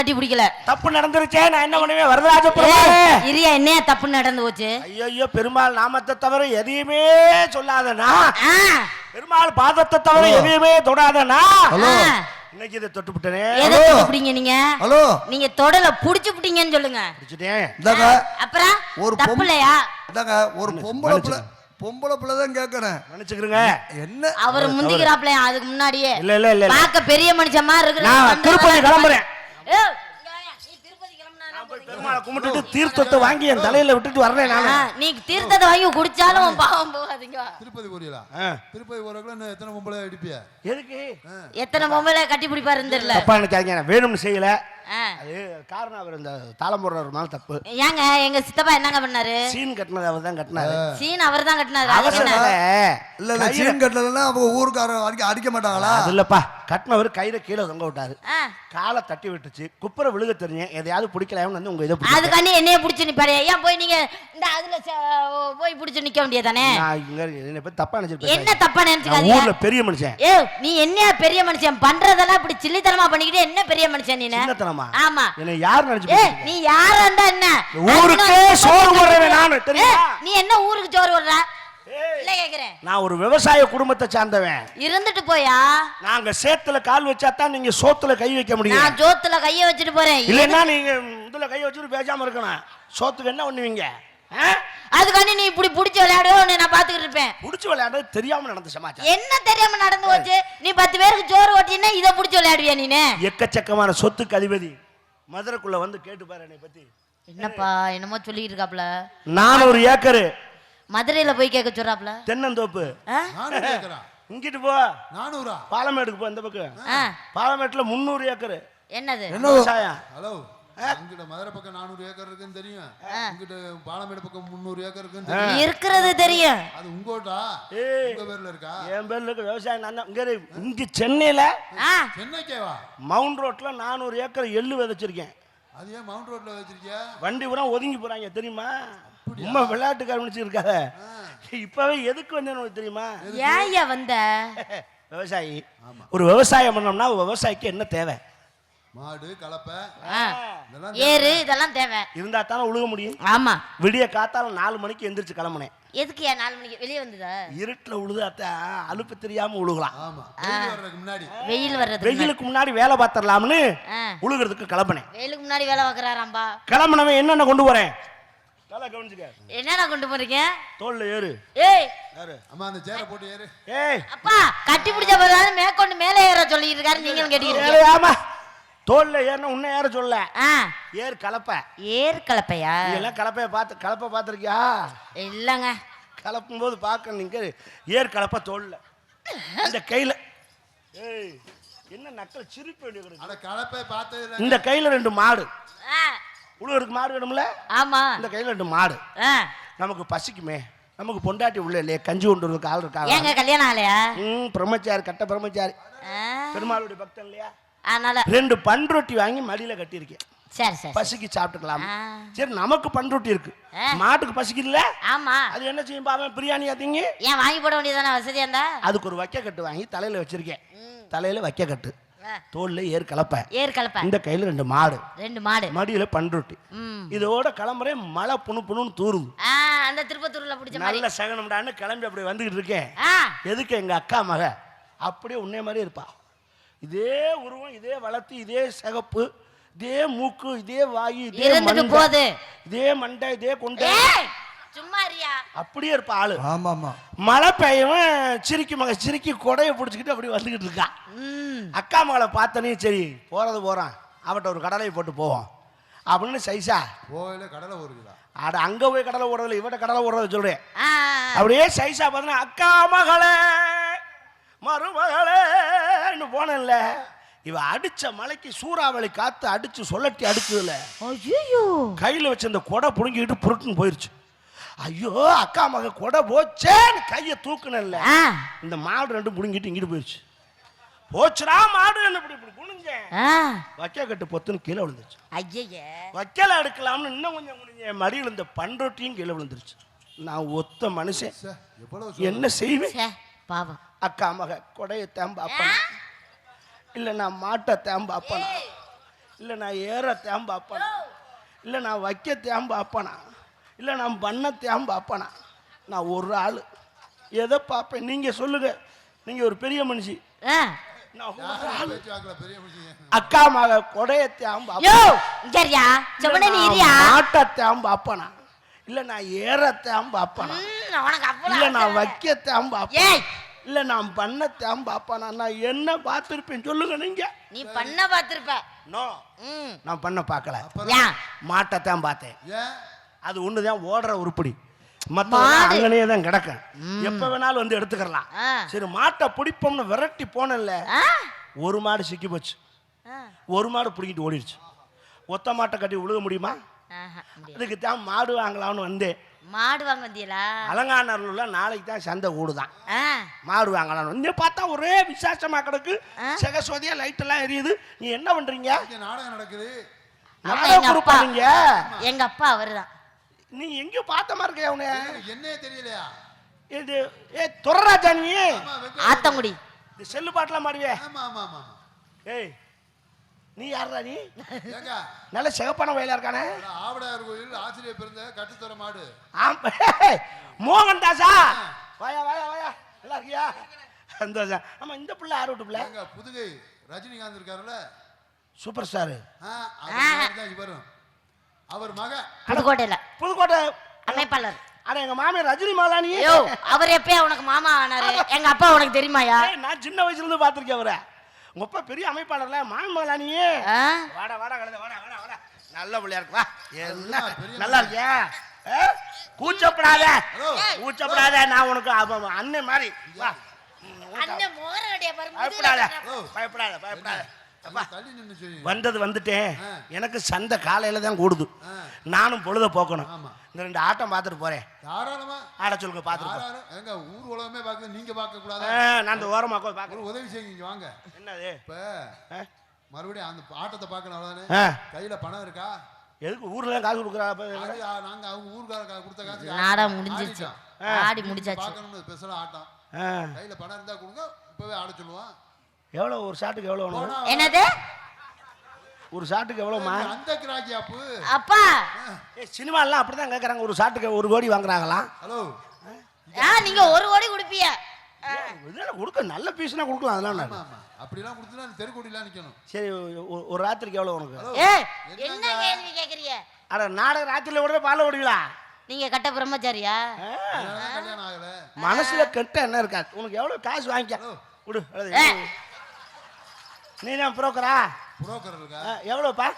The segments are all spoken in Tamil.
என்னை கட்டி பிடிக்கல. தப்பு நடந்துருச்சே நான் என்ன பண்ணுவேன்? வரதராஜ பெருமாளே இரியா என்னையா தப்பு நடந்து போச்சு ஐயோ பெருமாள் நாமத்தை தவிர எதையுமே சொல்லாதனா பெருமாள் பாதத்தை தவிர எதையுமே தொடாதனா. இன்னைக்கு இதை தொட்டு விட்டனே. எதை நீங்க? ஹலோ. நீங்க தொடல புடிச்சு சொல்லுங்க. பிடிச்சிட்டேன் இந்தாங்க. அப்புறம் ஒரு தப்பு பொம்- இல்லையா இந்தாங்க ஒரு பொம்பளை பிள்ளை பொம்பளை பிள்ளை தான் நினைச்சுக்கிறேங்க என்ன? அவர் முந்திக்கிறாப்லையா அதுக்கு முன்னாடியே? இல்ல இல்ல இல்ல பெரிய மனுஷன் மாதிரி இருக்கு நான் திருப்பதி கிளம்புறேன். கும்பிட்டுட்டு தீர்த்தத்தை வாங்கி என் தலையில விட்டுட்டு வர்றேன் ஆ, நான் நீ தீர்த்தத்தை வாங்கி குடிச்சாலும் உன் பாவம் போகாதீங்க. திருப்பதி போறீங்களா. திருப்பதி போறதுக்குள்ள எத்தனை பொம்பளை அடிப்பிய எதுக்கு? எத்தனை பொம்பளை கட்டி பிடிப்பாருன்னு தெரியல. நினைக்காதீங்க நான் வேணும்னு செய்யல. அது காரணம் அவர் இந்த தாளம் போடுறவர் மேல தப்பு. ஏங்க எங்க சித்தப்பா என்னங்க பண்ணாரு? சீன் கட்டினது அவர் தான் கட்டினாரு. சீன் அவர் தான் கட்டினாரு? அவசரத்துல இல்ல இல்ல சீன் கட்டலன்னா அவங்க ஊருக்காரன் அடிக்க அடிக்க மாட்டாங்களா? அது இல்லப்பா. கட்டினவர் கயிறை கீழே தொங்க விட்டாரு. காலை தட்டி விட்டுச்சு. குப்புற விழுக தெரிஞ்சேன் எதையாவது பிடிக்கலாம்னு வந்து உங்க இதை. அதுக்காண்டி என்னைய புடிச்சு நிப்பாரு. ஏன் போய் நீங்க இந்த அதுல ச- போய் புடிச்சு நிக்க வேண்டியதானே என்னை பத்தி தப்பா நினைச்சிருப்பேன். என்ன தப்பா நான் நினைச்சுக்காதீங்க ஊர்ல பெரிய மனுஷன். ஏ நீ என்ன பெரிய மனுஷன்? பண்றதெல்லாம் இப்படி சில்லித்தனமா பண்ணிக்கிட்டு என்ன பெரிய மனுஷன் நீ சின்னத்தனமா. ஆமா. என்னை யார் நினைச்சு நீ யாரா இருந்தா என்ன? ஊருக்கே சோறு போடுறவன் நானு, தெரியுமா? நீ என்ன ஊருக்கு சோறு போடுற? இல்ல கேக்குறேன். நான் ஒரு விவசாய குடும்பத்தை சார்ந்தவன். இருந்துட்டு போயா? நாங்க சேத்துல கால் வச்சா தான் நீங்க சோத்துல கை வைக்க முடியும். நான் ஜோத்துல கைய வச்சுட்டு போறேன். இல்லைன்னா நீங்க இதுல கை வச்சுட்டு பேசாம இருக்கணும். சோத்துக்கு என்ன பண்ணுவீங்க? அதுக்காண்டி நீ இப்படி புடிச்சு விளையாடுவோம் நான் பாத்துக்கிட்டு இருப்பேன். புடிச்சு விளையாடுறது தெரியாம நடந்த சமாச்சாரம். என்ன தெரியாம நடந்து போச்சு? நீ பத்து பேருக்கு சோறு ஓட்டினா இதை புடிச்சு விளையாடுவியா நீனு? எக்கச்சக்கமான சொத்துக்கு அதிபதி. மதுரைக்குள்ள வந்து கேட்டு பாரு என்னை பத்தி. என்னப்பா என்னமோ சொல்லிட்டு இருக்காப்ல. நானூறு ஏக்கரு. மதுரையில போய் கேட்க சொல்றாப்ல. தென்னந்தோப்பு. இங்கிட்டு போ. நானூறா? பாலமேடுக்கு போ இந்த பக்கம். பாலமேட்டுல முந்நூறு ஏக்கரு. என்னது? என்ன விவசாயம். ஹலோ. அங்கிட்ட மதுரை பக்கம் நானூறு ஏக்கர் இருக்குன்னு தெரியும். இங்கிட்ட பாலமேடு பக்கம் முந்நூறு ஏக்கர் இருக்குன்னு இருக்கிறது தெரியும். அது உங்கோட்டா ஏய். உங்க பேர்ல இருக்கா? என் பேர்ல இருக்க விவசாயம் நான். இங்க. இங்க சென்னையில ஆ. சென்னைக்கேவா? மவுண்ட் ரோட்ல நானூறு ஏக்கர் எள்ளு விதைச்சிருக்கேன். அது ஏன் மவுண்ட் ரோட்ல வச்சிருக்கிய வண்டி பூரா ஒதுங்கி போறாங்க தெரியுமா? உண்மை விளையாட்டுக்கார முடிச்சு இருக்காத இப்பவே எதுக்கு வந்தேன்னு உனக்கு தெரியுமா? ஏன் வந்த? விவசாயி ஒரு விவசாயம் பண்ணோம்னா விவசாயிக்கு என்ன தேவை? மாடு கலப்பை ஏறு இதெல்லாம் தேவை. இருந்தா தானே உழுக முடியும்? ஆமா. விடிய காத்தால நாலு மணிக்கு எந்திரிச்சு கிளம்புனேன். எதுக்கு ஏன் நாலு மணிக்கு? வெளியே வந்ததா? இருட்டுல உழுதாத்தான் அலுப்பு தெரியாம உழுகலாம். ஆமா. வெயில் வர்றதுக்கு முன்னாடி. வெயில் வர்றது முன்னாடி. வெயிலுக்கு முன்னாடி வேலை பார்த்துடலாம்னு ஆ, உழுகிறதுக்கு கிளம்புனேன். வெயிலுக்கு முன்னாடி வேலை பார்க்கறாராம்பா. கிளம்புனவன் என்னென்ன கொண்டு போறேன்? நல்லா கவனிச்சுக்க. என்னடா கொண்டு போறீங்க? தோல்ல ஏறு. ஏய். யாரு? அம்மா அந்த சேரை போட்டு ஏறு. ஏய். அப்பா கட்டி பிடிச்ச மேற்கொண்டு மேலே ஏற சொல்லிட்டு இருக்காரு நீங்களும் கேட்டீங்க ஆமா. தோல்ல ஏறின உன்னை ஏற சொல்ல? ஆ. ஏர் கலப்பை. ஏர் கலப்பையா? எல்லாம் கலப்பைய பார்த்து கலப்பை பார்த்துருக்கியா? இல்லங்க. கலப்பும் போது பார்க்க நீங்க ஏர் கலப்பை தோல்ல. இந்த கையில. ஏய் என்ன நக்கல் சிரிப்பு. அட கலப்பை பார்த்தது இந்த கையில ரெண்டு மாடு. ஆ, உழுவருக்கு மாடு வேணும்ல? ஆமா. இந்த கையில ரெண்டு மாடு. ஆ, நமக்கு பசிக்குமே. நமக்கு பொண்டாட்டி உள்ள இல்லையே கஞ்சி கொண்டு வரதுக்கு ஆள் இருக்காங்க ஏங்க கல்யாணம் ஆகலையா? ம் பிரம்மச்சாரி கட்ட பிரம்மச்சாரி. பெருமாளுடைய பக்தன் இல்லையா? அதனால ரெண்டு பண்ரொட்டி வாங்கி மடியில கட்டியிருக்கேன். சரி சரி பசிக்கு சாப்பிட்டுக்கலாம். சரி நமக்கு பண்ரொட்டி இருக்கு. மாட்டுக்கு பசிக்குதுல்ல? ஆமா. அது என்ன செய்யும் பாவன் பிரியாணி ஆத்திங்க ஏன் வாங்கி போட வேண்டியதானே வசதியா இருந்தா? அதுக்கு ஒரு வைக்க கட்டு வாங்கி தலையில வச்சிருக்கேன். தலையில வைக்க கட்டு. தோல்ல ஏர் கலப்பை. ஏர் கலப்பை. இந்த கையில ரெண்டு மாடு. ரெண்டு மாடு. மடியில பண்ரொட்டி இதோட கிளம்புறேன் மழை புணு புணுன்னு தூருது. அந்த திருப்பத்தூர்ல பிடிச்ச மாதிரி. நல்ல சகனம்டான்னு கிளம்பி அப்படி வந்துகிட்டு இருக்கேன். எதுக்கு எங்க அக்கா மக? அப்படியே உன்னை மாதிரி இருப்பா. இதே உருவம் இதே வளர்த்து இதே சிகப்பு இதே மூக்கு இதே வாயு இதே இருந்துட்டு மண்டை, போகுது இதே மண்டை இதே கொண்டை ஏய் சும்மா இருயா அப்படியே இருப்பா ஆளு. ஆமா ஆமா மழை பெய்யவன் சிரிக்கி மக சிரிக்கி கொடையை பிடிச்சிக்கிட்டு அப்படி வந்துகிட்டு இருக்கா. ம். அக்கா மகளை பார்த்தனே சரி போறது போறான் அவட்ட ஒரு கடலை போட்டு போவோம். அப்படின்னு சைஸா போயில கடலை ஊறுக்குதா அட அங்க போய் கடலை ஓடுறதில்ல இவட்ட கடலை ஓடுறத சொல்றேன். ஆ அப்படியே சைஸா பார்த்தா அக்கா மகளே மருமகளேன்னு போனேன்ல. இவ அடிச்ச மலைக்கு சூறாவளி காத்து அடிச்சு சொல்லட்டி அடிச்சதுல. ஐயோ கையில வச்ச அந்த கொடை புடுங்கிட்டு புருட்டுன்னு போயிருச்சு. ஐயோ அக்கா மக கொடை போச்சேன்னு கையை தூக்குனேன்ல. ஆ. இந்த மாடு ரெண்டும் புடுங்கிட்டு இங்கிட்டு போயிருச்சு. போச்சுடா மாடு என்ன இப்படி இப்படி குனிஞ்சேன் வைக்க கட்டு பொத்துன்னு கீழே விழுந்துருச்சு. ஐயய்ய வைக்கல எடுக்கலாம்னு இன்னும் கொஞ்சம் குனிஞ்சேன் மடியில் இந்த பண்ரொட்டியும் கீழே விழுந்துருச்சு. நான் ஒத்த மனுஷன். என்ன செய்வேன்? பாவம். அக்கா மக கொடையை தேம்ப அப்பனா இல்ல நான் மாட்டை தேம்ப அப்பனா இல்லை நான் ஏற தேம்ப அப்பனா இல்லை நான் வைக்க தேம்ப அப்பனா. இல்லை நான் பண்ண தேம்ப அப்பனா. நான் ஒரு ஆள். எதை பார்ப்பேன்? நீங்கள் சொல்லுங்க. நீங்கள் ஒரு பெரிய மனுஷி. ஆ. நான் ஒரு யாரும் ஆள். பேச்சு வாக்கல பெரிய மனுஷன் அக்கா மக கொடைய தேம்ப யோ இங்கறியா செவனே நீ இரியா மாட்ட தேம்ப அப்பனா. இல்லை நான் ஏற தேம்ப அப்பனா. ம், உனக்கு அவ்வளவு இல்லை நான். வைக்க தேம்ப அப்பனா. ஏய் இல்லை நான் பண்ண தேம்ப அப்பனா நான் என்ன பார்த்துருப்பேன் சொல்லுங்க நீங்கள் நீ பண்ண பாத்திருப்ப நோ. ம். நான் பண்ண பார்க்கல. ஏன் மாட்டை தான் பார்த்தேன். அது ஒன்று தான் ஓடுற உருப்படி. மற்ற மாடு. அங்கனே தான் கிடக்கும். எப்போ வேணாலும் வந்து எடுத்துக்கலாம். சரி மாட்டை பிடிப்போம்னு விரட்டி போனேன்ல ஆ? ஒரு மாடு சிக்கி போச்சு. ஒரு மாடு பிடிக்கிட்டு ஓடிடுச்சு. ஒத்த மாட்டை கட்டி விழுக முடியுமா. அதுக்கு தான் மாடு வாங்கலாம்னு வந்தேன். மாடு வாங்க வந்தியலா அலங்காநல்லூர்ல நாளைக்கு தான் சந்தை கூடுதான் மாடு வாங்கலாம்னு. வந்து பார்த்தா ஒரே விசேஷமா கிடக்கு. செகசோதியா லைட் எல்லாம் எரியுது. நீ என்ன பண்றீங்க? இங்க நாடகம் நடக்குது. எங்க அப்பா. அவர்தான். நீ எங்கேயோ பார்த்த மாதிரி இருக்க அவனே எனக்கு என்னே தெரியலையா? இது ஏ துறராஜா நீ? ஆத்தங்குடி. இந்த செல்லு பாட்டெல்லாம் மாடுவே. ஆமா ஆமா ஆமா ஆமா. ஏய் நீ யாருடா நீ? நல்ல சிகப்பான வயலா இருக்கானே. ஆவடாயர் கோயில் ஆசிரியர் பிறந்த கட்டுத்தர மாடு. மோகன் தாசா வாயா வாயா வாயா. நல்லா இருக்கியா? சந்தோஷம். ஆமா இந்த பிள்ளை யார் விட்டு பிள்ளை? புதுகை ரஜினிகாந்த் இருக்காருல்ல? Super star. ஆ, அவர் மக. புதுக்கோட்டையில. புதுக்கோட்டை. அமைப்பாளர். அட எங்க மாமியார் ரஜினி மாலானி ஐயோ அவர் எப்பயா உனக்கு மாமா ஆனாரு? எங்க அப்பா உனக்கு தெரியுமாயா? நான் சின்ன வயசுல இருந்து பார்த்திருக்கேன் அவரை. உங்க அப்பா பெரிய அமைப்பாளர்ல மாமி மாலானி ஆ? வாடா வாடா கழுத வாடா வாடா வாடா. நல்ல பிள்ளையா இருக்கு வா. என்ன? பெரிய நல்லா இருக்கியா? கூச்சப்படாத. கூச்சப்படாத நான் உனக்கு அண்ணன் மாதிரி. வா. பயப்படாத. பயப்படாத பயப்படாத. வந்தது வந்துட்டேன். எனக்கு சந்தை காலையில தான் கூடுது. நானும் பொழுத போக்கணும். ஆமா. இந்த ரெண்டு ஆட்டம் பார்த்துட்டு போறேன். தாராளமா ஆட சொல்லுங்க பார்த்துட்டு எங்க ஊர் உலகமே பார்க்குது நீங்க பார்க்க கூடாதா? நான் இந்த ஓரமா ஒரு உதவி செய்யுங்க இங்க வாங்க. என்னது? இப்ப? மறுபடியும் அந்த ஆட்டத்தை பார்க்கணும் கையில பணம் இருக்கா? எதுக்கு ஊர்ல காசு கொடுக்குறா நாங்க அவங்க ஊருக்கார கொடுத்த காசு நாடகம் முடிஞ்சிருச்சு. ஆடி முடிஞ்சாச்சு பார்க்கணும்னு ஸ்பெஷலா ஆட்டம். கையில பணம் இருந்தா கொடுங்க இப்பவே ஆட சொல்லுவான் எவ்வளோ ஒரு ஷாட்டுக்கு எவ்வளோ வேணும்? போனா என்னது? ஒரு ஷாட்டுக்கு எவ்வளோமா அந்த கிராக்கி அப்பு! ஏ சினிமாலாம் அப்படி தான் கேட்குறாங்க ஒரு ஷாட்டுக்கு ஒரு கோடி வாங்குறாங்களாம் ஹலோ. ஆ நீங்க ஒரு கோடி கொடுப்பீங்க. இதெல்லாம் கொடுக்க நல்ல பீஸ்னா கொடுக்கலாம் அதெல்லாம்? ஆமா அப்படிலாம் கொடுத்துனா தெருக்கூடிலாம் நிக்கணும். சரி ஒரு- ராத்திரிக்கு எவ்வளோ உனக்கு? ஏய் என்ன கேள்வி கேக்குறீங்க? அட நாடக ராத்திரியில் விடுற பால் ஓடுவீங்களா? நீங்க கட்ட பிரம்மச்சாரியா? அதனாலதான் கல்யாணம் ஆகல. மனசுல கெட்ட என்ன இருக்காது உனக்கு எவ்வளோ காசு வாங்கிக்க. விடு. நீ தான் புரோக்கரா புரோக்கர் இருக்கா எவ்வளோப்பா?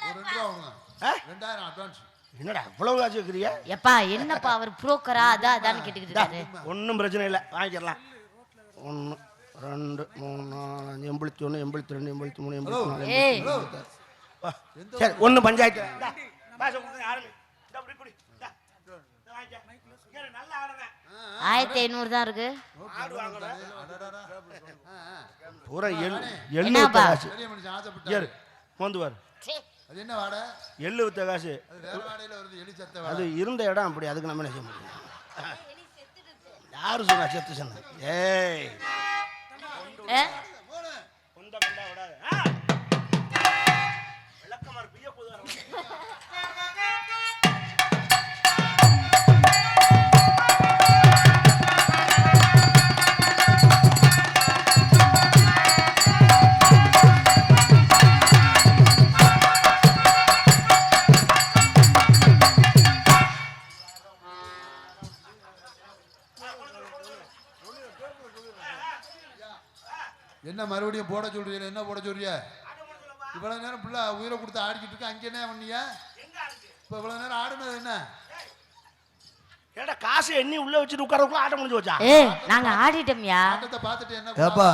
ஒரு ரெண்டு ரூபா கொடுங்க. ஆ? ரெண்டாயிரம் அட்வான்ஸ் என்னடா இவ்வளவு காசு வைக்கிறிய எப்பா என்னப்பா அவர் புரோக்கரா அதான் அதான் கேட்டுக்கிட்டு இருக்காரு. ஒன்றும் பிரச்சனை இல்லை. வாங்கிக்கலாம் ஒன்று ரெண்டு மூணு நாலு அஞ்சு எண்பத்தி ஒன்று எண்பத்தி ரெண்டு எண்பத்தி மூணு எண்பத்தி நாலு ஏய். ஹலோ வா. சரி ஒன்று பஞ்சாயத்து. இந்தா, ஆரம்பி. இந்தா, இப்படி குடி. இந்தா. இந்தா வாங்கிக்க. இங்க நல்லா ஆடுங்க. ஆயிரத்தி ஐநூறு தான் இருக்கு. பூரா எள்ளு எள்ளு? வித்த காசு. ஏறு மோந்து அது என்ன வாடை? எள்ளு வித்த காசு. அது வேற வாடையில வருது எலி சத்த அது வாடை இருந்த இடம் அப்படி அதுக்கு நம்ம என்ன செய்ய முடியும்? யாரு சொன்னா செத்து சொன்ன? ஏய். மறுபடியும் போட சொல்றீங்க என்ன போட சொல்றிய? இவ்வளவு நேரம் புள்ள உயிரை கொடுத்து ஆடிக்கிட்டு இருக்க அங்க என்ன பண்ணியா இப்ப இவ்வளவு நேரம் ஆடுனது என்ன? ஏடா காசு எண்ணி உள்ள வச்சுட்டு உட்காரக்குள்ள ஆட்டம் முடிஞ்சு வச்சா நாங்க ஆடிட்டோம்யா. ஆட்டத்தை பார்த்துட்டு என்ன ஏப்பா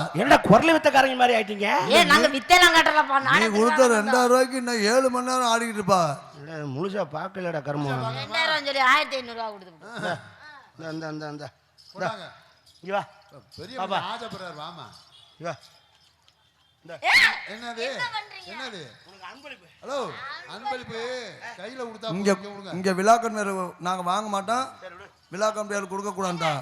குரல் வித்தக்காரங்க மாதிரி ஆயிட்டீங்க? ஏ நாங்க வித்தெல்லாம் கட்டலப்பா நீ கொடுத்த வந்தோம். ரெண்டாயிரம் ரூபாய்க்கு இன்னும் ஏழு மணி நேரம் ஆடிக்கிட்டு இருப்பா. முழுசா பார்க்கலடா கர்மம். ரெண்டாயிரம் சொல்லி ஆயிரத்தி ஐநூறு ரூபா கொடுத்து இந்த இந்த இந்த போட்டாங்க இங்க வா. பெரிய வாமா. இங்க வா. என்னது? என்னது? ஹலோ அன்பளிப்பு. கையில கொடுத்தா இங்க இங்க விழாக்கன் வேறு நாங்க வாங்க மாட்டோம். விழாக்கன் பேர் கொடுக்க கூடாதுடா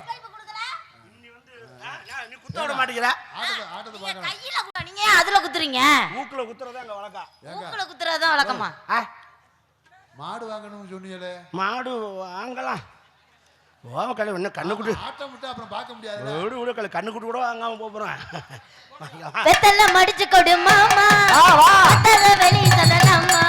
நீ குத்த விட மாட்டேங்கிற. ஆட்டத்தை ஆட்டத்தை பார்க்கலாம் கையில கூட நீங்க அதுல குத்துறீங்க? மூக்குல குத்துறதா அங்க வழக்கா? மூக்குல குத்துறதுதான் வழக்கமா? ஆ. மாடு வாங்கணும்னு சொன்னீங்களே. மாடு வாங்கலாம். ஓ கலை என்ன கண்ணு குட்டி ஆட்டம் விட்டு அப்புறம் பார்க்க முடியாது விடு விடு கலை கண்ணு குட்டி கூட வாங்காம போறேன். வெத்தல மடிச்சு கொடு மாமா. அத்தத வெளி சொல்லலாமா?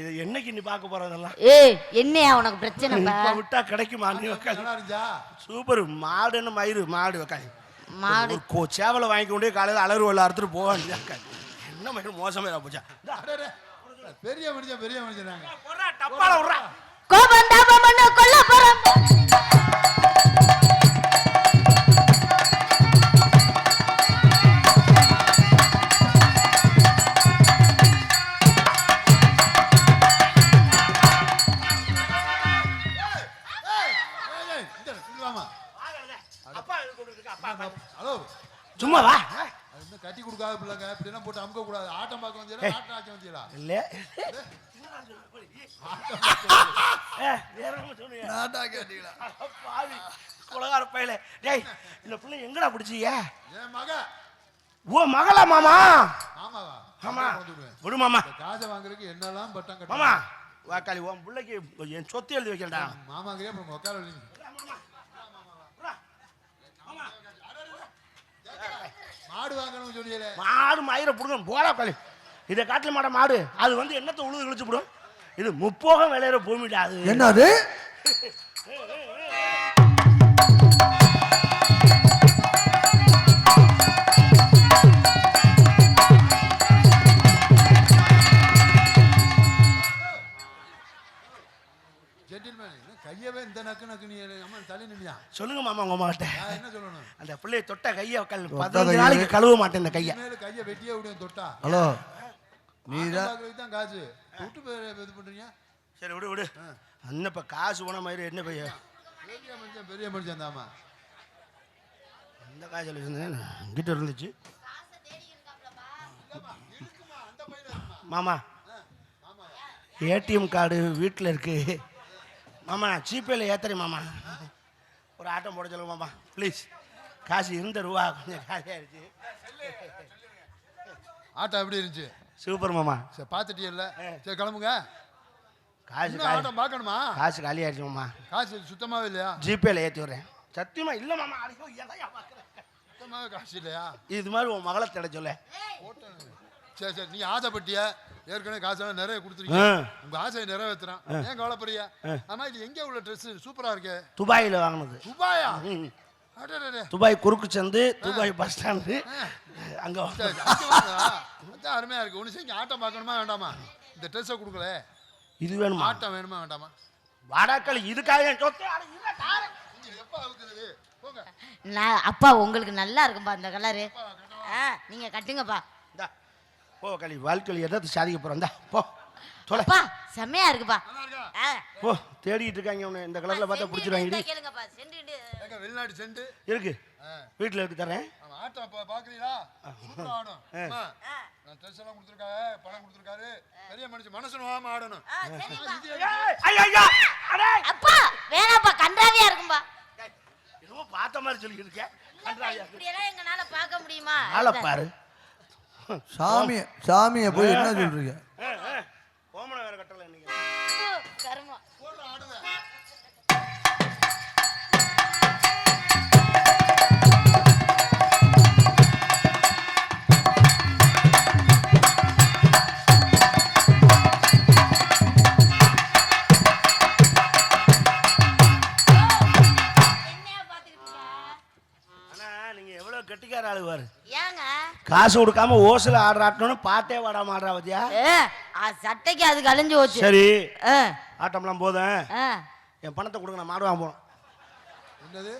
இது என்னைக்கு நீ பார்க்க போறதெல்லாம்? ஏய் என்னையா உனக்கு பிரச்சனைப்பா இப்ப விட்டா கிடைக்குமா? நீ இருந்துச்சா? சூப்பர். மாடுன்னு மயிறு மாடு உக்காந்து மாடு. கோ சேவலை வாங்கி கொண்டே காலையில் அலறு வெள்ள அறுத்துட்டு போக வேண்டியதா என்ன மயிறு மோசமே போச்சா? அடடே. பெரிய மனுஷன் பெரிய மனுஷன் டப்பால விட்றா. கோபம் தாபம் பண்ண கொல்ல போறோம். சும்மா வா இன்னும் கட்டி கொடுக்காத பிள்ளைங்க. இப்படிலாம் போட்டு அமுக்க கூடாது. ஆட்டம் பார்க்க வந்தீங்களா ஆட்டம் ஆக்க வந்தீங்களா இல்ல? நாட்டா கேட்டீங்களா? பாவி குலகார பயலே. டேய் இந்த பிள்ளை எங்கடா பிடிச்சீங்க என் மக. ஓ மகளா மாமா? ஆமாவா ஆமா விடு. மாமா. காசை வாங்குறதுக்கு என்னெல்லாம் பட்டம் மாமா வாக்காளி உன் பிள்ளைக்கு என் சொத்து எழுதி வைக்கிறடா மாமாங்கிறே அப்புறம் மாடு வாங்கணும்னு சொன்னீங்களே மாடு மயிரை பிடுங்க போடா களி. இதை காட்டில் மாட மாடு. அது வந்து என்னத்தை உழுது கழிச்சு விடும் இது முப்போகம் விளையிற பூமிடா அது. என்னது? சொல்லுங்க மாமா உங்க அம்மாட்ட. நான் என்ன சொல்லணும்? அந்த பிள்ளைய தொட்ட கையை கல் பதினஞ்சு நாளைக்கு கழுவ மாட்டேன் இந்த கையை. கையை வெட்டியே விடுவேன் தொட்டா. ஹலோ. நீ தான் காசு. விட்டு இது பண்றீங்க? சரி விடு விடு. என்னப்பா காசு போன மாதிரி என்ன பைய? பெரிய மனுஷன் பெரிய மனுஷன் தாமா இந்த காசு வச்சிருந்தேன் கிட்ட இருந்துச்சு. மாமா ஏடிஎம் கார்டு வீட்டில் இருக்கு. மாமா நான் ஜிபேல ஏத்துறேன் மாமா. ஒரு ஆட்டம் போட சொல்லுங்க மாமா. ப்ளீஸ் காசு இருந்த ரூபா கொஞ்சம் காலியாயிருச்சு ஆட்டம் எப்படி இருந்துச்சு? சூப்பர் மாமா. சரி பார்த்துட்டியல்ல. சரி கிளம்புங்க. காசு ஆட்டம் பார்க்கணுமா? காசு காலியாயிருச்சு மாமா. காசு சுத்தமாவே இல்லையா? ஜிபேல ஏற்றி விட்றேன். சத்தியமா இல்லை மாமா ஐயோ, எதையா பார்க்குறேன்? சுத்தமாவே காசு இல்லையா? இது மாதிரி உன் மகளை தேட சொல்ல. சரி சரி நீ ஆசைப்பட்டிய? ஏற்கனவே காசெல்லாம் நிறைய கொடுத்துருக்கீங்க. உங்க ஆசையை நிறைவேற்றுறான் ஏன் கவலைப்படுறிய? ஆமா இது எங்க உள்ள ட்ரெஸ் சூப்பரா இருக்கு. துபாயில் வாங்கினது. துபாயா. துபாய் குறுக்கு சந்து துபாய் பஸ் ஸ்டாண்டு அங்கே. அதான் அருமையா இருக்கு. ஒன்று செஞ்சு ஆட்டம் பார்க்கணுமா வேண்டாமா? இந்த ட்ரெஸ்ஸை கொடுக்கல. இது வேணுமா? ஆட்டம் வேணுமா வேண்டாமா? வாடாக்கள் இதுக்காக நான் அப்பா உங்களுக்கு நல்லா இருக்கும்பா அந்த கலரு ஆ நீங்க கட்டுங்கப்பா. இந்தா. போ களி வாழ்க்கையில் எதாவது சாதிக்க போகிறோம் இந்தா போ. தொலை. அப்பா செம்மையா இருக்குப்பா. நல்லா இருக்கா? ஆ. போ தேடிட்டு இருக்காங்க உன்னை இந்த கலரில் பார்த்தா இருந்தா கேளுங்கப்பா சென்டு எங்க வெளிநாட்டு செண்டு இருக்கு. ஆ. வீட்டில் இருக்கு தரேன். பா- பாக்குறீங்களா? அம்மா, நான் ட்ரெஸ் எல்லாம் கொடுத்துருக்காரு பணம் கொடுத்துருக்காரு. பெரிய மனுஷன் மனசு நோகாம ஆடணும். அப்பா வேணாப்பா கன்றாவியா இருக்கும்பா. என்னமோ பார்த்த மாதிரி சொல்லிட்டு இருக்கேன் கன்றாவியா இருக்கு. இப்படியெல்லாம் எங்களால பார்க்க முடியுமா? ஆளை பாரு. சாமியை சாமியை போய் என்ன சொல்றீங்க ஆ, ஓமனை வேற கட்டலை காசு கொடுக்காம ஓசில ஆடுற ஆட்டணும்னு பாட்டே வாடாம ஆடுறா பத்தியா? சட்டைக்கு அது கலைஞ்சு போச்சு. சரி. ஆ, ஆட்டம்லாம் போதும் ஆ. என் பணத்தை கொடுங்க நான் மாடு வாங்க போறோம். என்னது?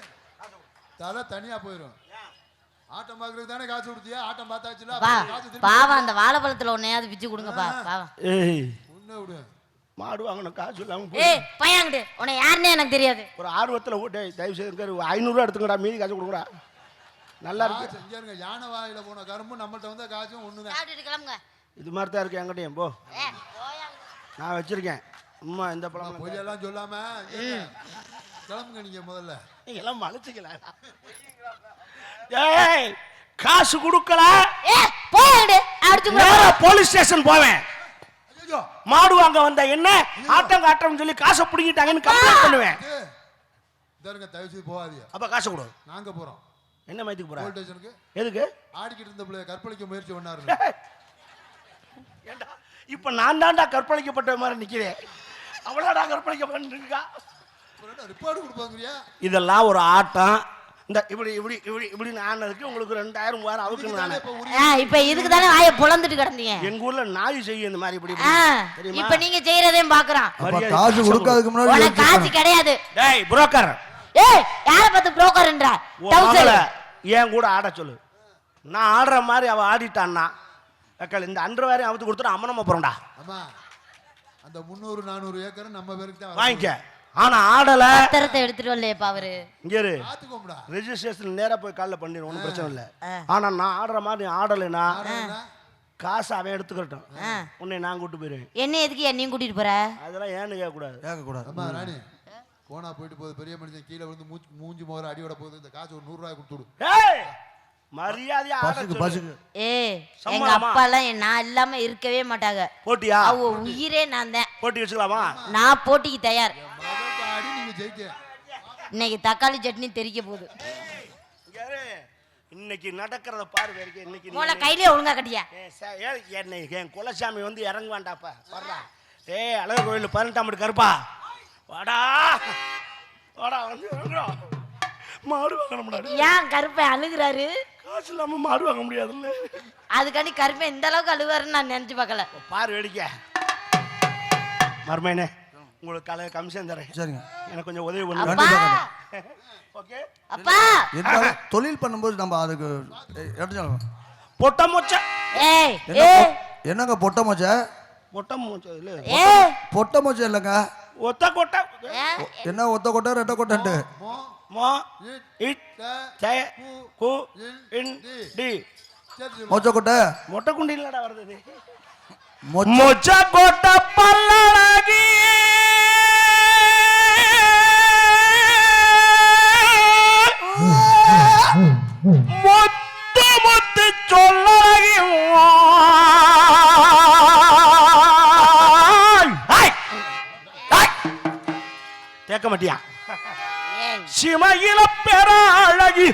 தலை தனியா போயிடும் ஆட்டம் பார்க்கறதுக்கு தானே காசு கொடுத்தியா? ஆட்டம் பார்த்தாச்சுல பாவம் அந்த வாழைப்பழத்துல ஒன்னையாவது பிச்சு கொடுங்கப்பா பாவம். ஏய். உன்னை விடு. மாடு வாங்கணும் காசு இல்லாமல் ஏய் பையன்கிட்ட உன்னை யாருன்னே எனக்கு தெரியாது. ஒரு ஆர்வத்தில் ஓட்டு தயவு செய்து ஐநூறுரூவா எடுத்துக்கடா மீதி காசு கொடுக்குறா நல்லா இருக்கு. இருங்க யானை வாயில போன கரும்பு நம்மள்ட்ட வந்த காசும் ஒண்ணுதான். சாப்பிட்டுட்டு கிளம்புங்க. இது மாதிரி தான் இருக்கு என்கிட்டயும் போ. நான் வச்சிருக்கேன். அம்மா இந்த பழம் பொய்யெல்லாம் சொல்லாம. கிளம்புங்க நீங்க முதல்ல. நீங்க எல்லாம் மலைச்சிக்கல ஏய் காசு கொடுக்கல. போலீஸ் ஸ்டேஷன் போவேன். மாடு வாங்க வந்த என்ன? ஆட்டம் காட்டுறோம்னு சொல்லி காசை பிடிங்கிட்டாங்கன்னு கம்ப்ளைண்ட் பண்ணுவேன். தயவு செய்து போகாதீங்க. அப்ப காசு கொடு. நாங்க போறோம். என்ன மைத்துக்கு போற? போலீஸ் எதுக்கு? ஆடிக்கிட்டு இருந்த பிள்ளைய கற்பழிக்க முயற்சி பண்ணாரு ஏண்டா இப்ப நான் தான்டா கற்பழிக்கப்பட்ட மாதிரி நிக்கிறேன். அவளாடா கற்பழிக்கப்பட்டிருக்கா ரிப்போர்ட் கொடுப்பாங்கறியா? இதெல்லாம் ஒரு ஆட்டம். இந்த இப்படி இப்படி இப்படி இப்படி ஆனதுக்கு உங்களுக்கு ரெண்டாயிரம் மூவாயிரம் அவுக்கு நான். இப்ப உரி- ஆ இப்ப இதுக்கு தானே வாயை புலந்துட்டு கிடந்தீங்க? எங்க ஊர்ல நாய் செய்யும் இந்த மாதிரி இப்படி இப்ப நீங்க செய்யறதையும் பாக்குறான். காசு கொடுக்காததுக்கு முன்னாடி உனக்கு காசு. கிடையாது. டேய் புரோக்கர். ஏய் யார பார்த்து புரோக்கர்ன்ற? டவுசர். என் கூட ஆட சொல்லு. நான் ஆடுற மாதிரி அவ ஆடிட்டான்னா அக்கள் இந்த அன்று வேறையும் அவுத்து கொடுத்துட்டு அம்மனம்மா அம்மா அந்த முந்நூறு நானூறு ஏக்கர் நம்ம பேருக்கு தான் வாங்கிக்க. ஆனா ஆடல. பத்திரத்தை எடுத்துட்டு வரலையேப்பா அவரு. இங்க இரு. பாத்துக்கோம்டா ரெஜிஸ்ட்ரேஷன் நேரா போய் காலைல பண்ணிடு ஒன்றும் பிரச்சனை இல்லை. ஆனா நான் ஆடுற மாதிரி ஆடலைன்னா காசு அவன் எடுத்துக்கிறட்டும் ஆ. உன்னை நான் கூட்டு போயிருவேன். என்ன எதுக்கு என்னையும் கூட்டிட்டு போற? அதெல்லாம் ஏன்னு கேட்கக்கூடாது. கேட்கக்கூடாது. அம்மா ராணி. போனா போயிட்டு போகுது பெரிய மனுஷன் கீழே விழுந்து மூச்சு மூஞ்சி முகர அடியோட போகுது இந்த காசு ஒரு நூறு ரூபாய் கொடுத்துடு ஏய் மரியாதையா பசுக்கு. பசுக்கு. ஏய் எங்க சம்மதமா? அப்பா எல்லாம் நான் இல்லாம இருக்கவே மாட்டாங்க. போட்டியா? அவ உயிரே நான் தான். போட்டி வச்சுக்கலாமா? நான் போட்டிக்கு தயார். இன்னைக்கு தக்காளி சட்னி தெறிக்க போகுது. இன்னைக்கு நடக்கிறத பாரு வரைக்கும் இன்னைக்கு கையிலே ஒழுங்கா கட்டியா? என்னை என் குலசாமி வந்து இறங்குவான்டாப்பா. வர்றா. ஏய் அழகு கோயில் பதினெட்டாம் படி கருப்பா. வாடா. வாடா வந்து இறங்குறோம் மாடு வாங்கணும் முன்னாடி. ஏன் கருப்பை அழுகுறாரு? காசு இல்லாம மாடு வாங்க முடியாதுல்ல. அதுக்காண்டி கருப்பை இந்த அளவுக்கு அழுவாருன்னு நான் நினைச்சு பார்க்கல. இப்ப பாரு வேடிக்கை. மருமையனே உங்களுக்கு கலை கமிஷன் தரேன். சரிங்க. எனக்கு கொஞ்சம் உதவி அப்பா! பண்ணுங்க ஓகே? அப்பா! இருந்தாலும் தொழில் பண்ணும்போது நம்ம அதுக்கு எ- எடுத்து சொல்லணும். பொட்ட மொச்ச. ஏய் என்ன ஏய்! பொ- என்னங்க பொட்டை மொச்சை? பொட்ட மொச்ச இல்ல. ஏய்! பொட்டை மொச்சை இல்லைங்க. ஒத்த கொட்டை? என்ன ஒத்த கொட்டை ரெட்டை கொட்டைன்ட்டு? மோ மோ இட் சே கு இன் டி. மொச்சை கொட்டை? மொட்டை குண்டி இல்லடா வருது மொச்சை கொட்ட பல்லழகி கேட்க மாட்டியா? சிமையில பெற அழகி.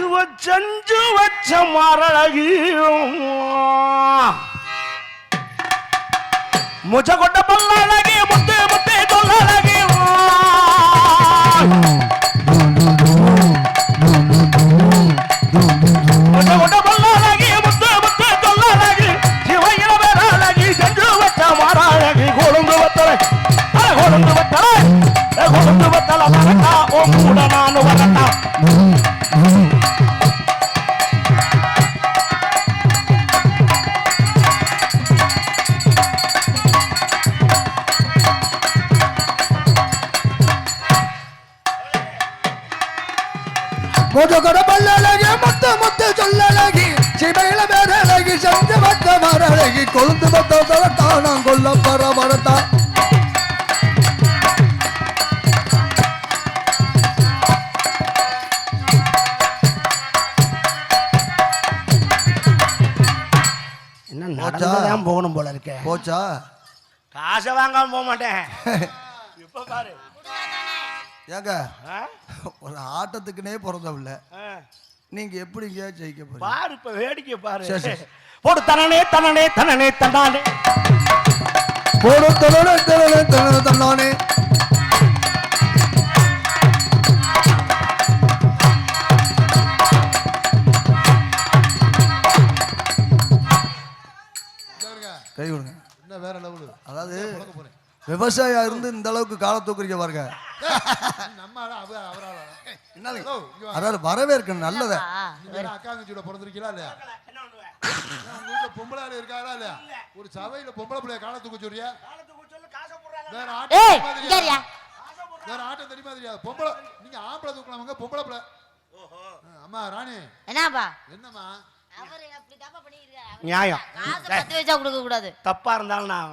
இவ செஞ்சு வச்ச மரழகி. முச்ச கொட்ட பல்லழகி முத்து முத்து முச்ச பாரு ஏங்க? ஒரு ஆட்டத்துக்குனே பிறந்தவில்ல. நீங்க எப்படிங்க ஜெயிக்க போறீங்க பாரு இப்ப வேடிக்கை பாரு. போடு தனனே தனனே தனனே தன்னானே போடு தலனே தலனே தலனே தன்னானே விவசாயியா இருந்து இந்த அளவுக்கு காலை தூக்குறீங்க பாருங்க. அதாவது வரவேற்க நல்லத. ஆ, நீங்க என்ன அக்கா தங்கச்சியோட பிறந்திருக்கீங்களா இல்லையா? வீட்டுல பொம்பளை இருக்காரா இல்லையா? ஒரு சபையில பொம்பளை பிள்ளைய காலை தூக்க சொல்றியா? வேற ஆட்டம். வேற ஆட்டம் தெரியுமா தெரியாது? பொம்பளை நீங்க ஆம்பளை தூக்கலாமாங்க பொம்பளை பிள்ளை. அம்மா ராணி. என்னப்பா? என்னம்மா? நியாயம். தப்பா இருந்தாலும் நான்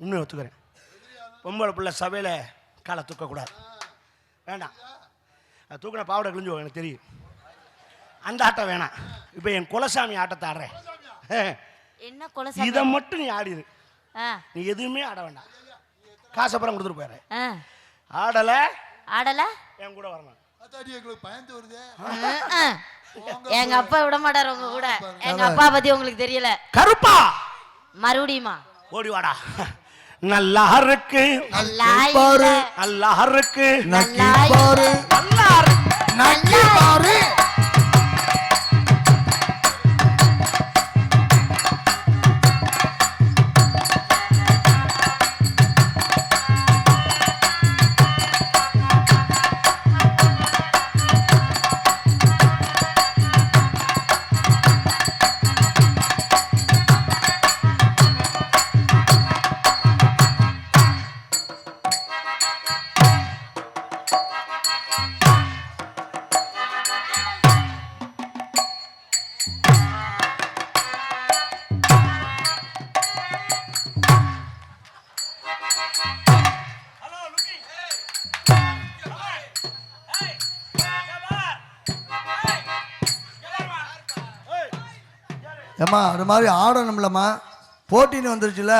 உண்மையை ஒத்துக்கிறேன். பொம்பளை பிள்ளை சபையில் காலை தூக்கக்கூடாது வேண்டாம். அது தூக்கின பாவடை கிழிஞ்சு போகும், எனக்கு தெரியும். அந்த ஆட்டம் வேணாம். இப்போ என் குலசாமி ஆட்டத்தை ஆடுறேன். என்ன கொலை இதை? மட்டும் நீ ஆடிடு ஆ. நீ எதுவுமே ஆட வேண்டாம். காசு அப்புறம் கொடுத்துட்டு போயிடுறேன் ஆடலை? ஆடல? என் கூட வரணும். எங்க அப்பா விட மாட்டாரு உங்க கூட. எங்க அப்பா பத்தி உங்களுக்கு தெரியல. கருப்பா! மறுபடியுமா? ஓடி வாடா. நல்லா இருக்கு நல்லா பாரு. நல்லா இருக்கு நல்லா பாரு நல்லா நக்கி பாரு ஏம்மா அது மாதிரி ஆடணும்லம்மா. போட்டின்னு வந்துருச்சுல.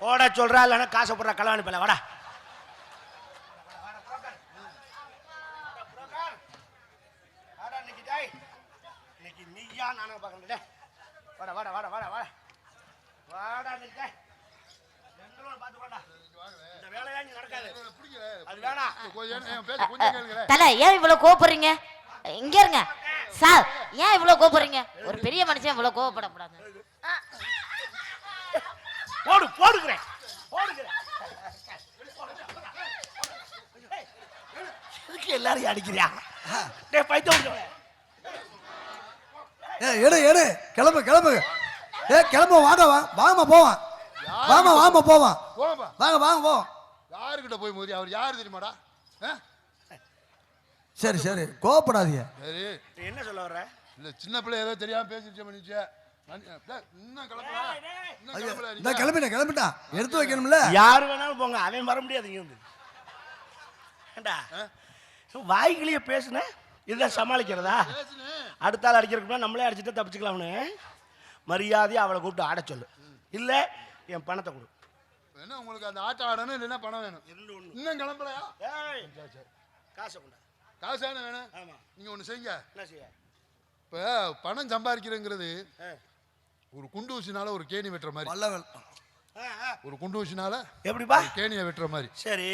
ஓட சொல்றா இல்லைன்னா காசை போடுற கலவாணி பல வாடா இன்னைக்கு டேய். இன்னைக்கு நீயா நானும் பார்க்கணும் டேய். வாடா வாடா வாடா வாடா வாடா வாடா இன்னைக்கு டேய். எங்களும் பார்த்து வாடா இந்த வேலையா இங்க நடக்காது அது வேணாம் கொஞ்சம் என் பேச்ச கொஞ்சம் கேளுங்களேன் தல ஏன் இவ்வளவு கோவப்படுறீங்க இங்க இருங்க சார் ஏன் இவ்வளவு கோவப்படுறீங்க? ஒரு பெரிய மனுஷன் இவ்வளவு கோவப்படக்கூடாது. ஆ, போடு போடுகிறேன். போடுகிறேன். எல்லாரையும் அடிக்கிறியா? டேய் பைத்தியம். ஏ எடு எடு. கிளம்பு கிளம்பு. ஏ கிளம்பு வாங்க வா. வாங்கம்மா போவான் வாமா வாமா போவான் வாங்க வாங்க போவோம் யாருக்கிட்ட போய் மோதி? அவர் யாரு தெரியுமாடா? ஆ? சரி சரி. கோவப்படாதீங்க. சரி. நீ என்ன சொல்ல வர்ற? இல்ல சின்ன பிள்ளை ஏதோ தெரியாம பேசிருச்சு பண்ணிச்சு கிளம்பிட்டேன் கிளம்பிட்டான். எடுத்து வைக்கணும்ல. யார் வேணாலும் போங்க. அவன் வர முடியாது இங்க இருந்து ஏண்டா? வாய்கிலேயே பேசுன? இதுதான் சமாளிக்கிறதா? அடுத்த ஆள் அடிக்கிறதுக்கு நம்மளே அடிச்சுட்டு தப்பிச்சுக்கலாம்னு. மரியாதையை அவளை கூப்பிட்டு ஆட சொல்லு. இல்லை என் பணத்தை கொடு. என்ன உங்களுக்கு அந்த ஆட்டம் ஆடணும் இல்லைன்னா பணம் வேணும். ரெண்டு ஒன்று இன்னும் கிளம்பலையா? ஏய் காசை கொண்டா காசு தானே வேணும்? ஆமாம் நீங்க ஒண்ணு செய்யுங்க. என்ன செய்ய? இப்ப பணம் சம்பாதிக்கிறதுங்கிறது ஆ. ஒரு குண்டு ஊசினால ஒரு கேணி வெட்டுற மாதிரி. வல்லவல் ஆ, ஆ. ஒரு குண்டு ஊசினால எப்படிப்பா? கேணியை வெட்டுற மாதிரி. சரி.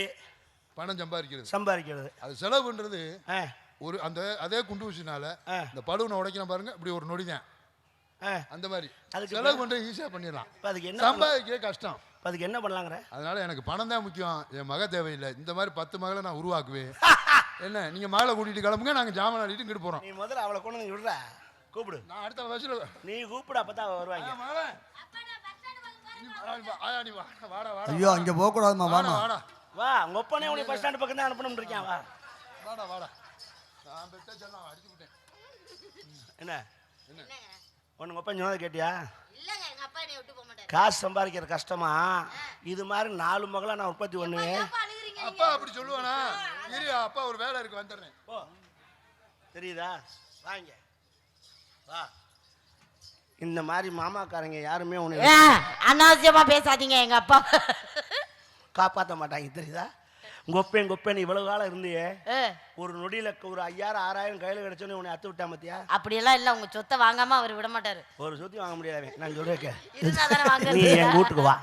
பணம் சம்பாதிக்கிறது சம்பாதிக்கிறது அது செலவு பண்றது ஆ. ஒரு அந்த அதே குண்டு ஊசினால ஆ. இந்த பழுவனை உடைக்கணும் பாருங்க இப்படி ஒரு நொடி தான் ஆ. அந்த மாதிரி. செலவு பண்றது ஈஸியா பண்ணிடலாம்? சம்பாதிக்க கஷ்டம். இப்ப அதுக்கு என்ன பண்ணலாங்கிற? அதனால எனக்கு பணம் தான் முக்கியம். என் மக தேவையில்லை. இந்த மாதிரி பத்து மகளை நான் உருவாக்குவேன். என்ன நீங்க மகளை கூட்டிட்டு கிளம்புங்க நாங்க ஜாமான் ஆடிட்டு இங்கிட்டு போறோம். நீ முதல்ல அவளை கொண்டு வந்து விடுற. கூப்பிடு. நான் அடுத்த வயசுல நீ கூப்பிடு அப்பதான் அவ வருவாங்க. ஐயோ அங்க போக கூடாதுமா வாடா வாடா. வா உங்க ஒப்பனே உனக்கு பஸ் ஸ்டாண்ட் பக்கம் தான் அனுப்பணும்னு இருக்கேன் வா. வாடா வாடா. நான் பெத்த சொன்னா அடிச்சு விட்டேன் என்ன? உனக்கு ஒப்பன் சொன்னதை கேட்டியா? இல்லங்க எங்க அப்பா என்னை விட்டு போக மாட்டாரு. காசு சம்பாதிக்கிற கஷ்டமா? இது மாதிரி நாலு மகளா நான் உற்பத்தி பண்ணுவேன் அப்பா அப்பா அப்படி சொல்லுவானா? இரு அப்பா ஒரு வேலை இருக்கு வந்துடுறேன். போ. தெரியுதா? வாங்க வா. இந்த மாதிரி மாமாக்காரங்க யாருமே உன்னை ஆ, அனாவசியமா பேசாதீங்க எங்க அப்பா. காப்பாற்ற மாட்டாங்க தெரியுதா? கொப்பேன் கொப்பேன் இவ்வளவு காலம் இருந்தியே. ஒரு நொடியில ஒரு ஐயாயிரம் ஆறாயிரம் கையில கிடைச்சோன்னு உன்னை அத்து விட்டான் பாத்தியா? அப்படியெல்லாம் இல்ல உங்க சொத்தை வாங்காம அவர் விட மாட்டாரு. ஒரு சுத்தி வாங்க முடியாது நான் சொல்றேன் நீ என் வீட்டுக்கு வா.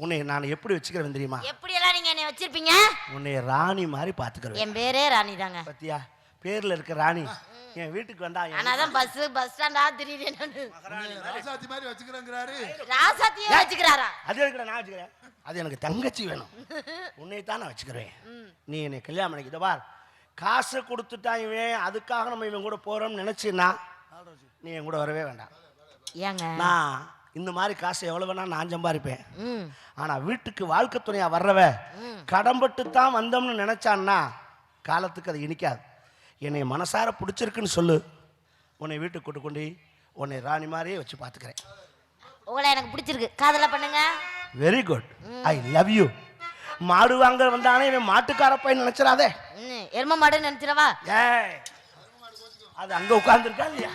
உன்னை நான் எப்படி வச்சுக்கிறேன் தெரியுமா? எப்படியெல்லாம் நீங்க என்னை வச்சிருப்பீங்க? உன்னை ராணி மாதிரி பாத்துக்கிறேன் என் பேரே ராணி தாங்க பத்தியா? பேர்ல இருக்க ராணி. என் வீட்டுக்கு வந்தா ஆனாதான் பஸ் பஸ் ஸ்டாண்டா ராசாத்தி மாதிரி வச்சுக்கிறேங்கிறாரு. ராசாத்தியே வச்சுக்கிறாரா? அது இருக்கிற நான் வச்சுக்கிறேன்? அது எனக்கு தங்கச்சி வேணும். உன்னை தான் நான் வச்சுக்கிறேன் நீ என்னை கல்யாணம் பண்ணிக்க இதோ பார். காசை கொடுத்துட்டான் இவன் அதுக்காக நம்ம இவன் கூட போறோம்னு நினைச்சின்னா நீ என் கூட வரவே வேண்டாம். ஏங்க? நான் இந்த மாதிரி காசு எவ்வளவு வேணா நான் சம்பாதிப்பேன் ம் ஆனா வீட்டுக்கு வாழ்க்கை துணையா வர்றவ கடன்பட்டு தான் வந்தோம்னு நினைச்சான்னா காலத்துக்கு அது இனிக்காது. என்னை மனசார பிடிச்சிருக்குன்னு சொல்லு. உன்னை வீட்டுக்கு கூட்டு கொண்டு உன்னை ராணி மாதிரியே வச்சு பார்த்துக்கிறேன். உங்களை எனக்கு பிடிச்சிருக்கு. காதல பண்ணுங்க. Very good I love you மாடு வாங்க வந்தானே இவன் மாட்டுக்கார பையன் நினைச்சிடாதே. எரும மாடுன்னு நினைச்சிடவா? அது அங்க உட்கார்ந்துருக்கா இல்லையா?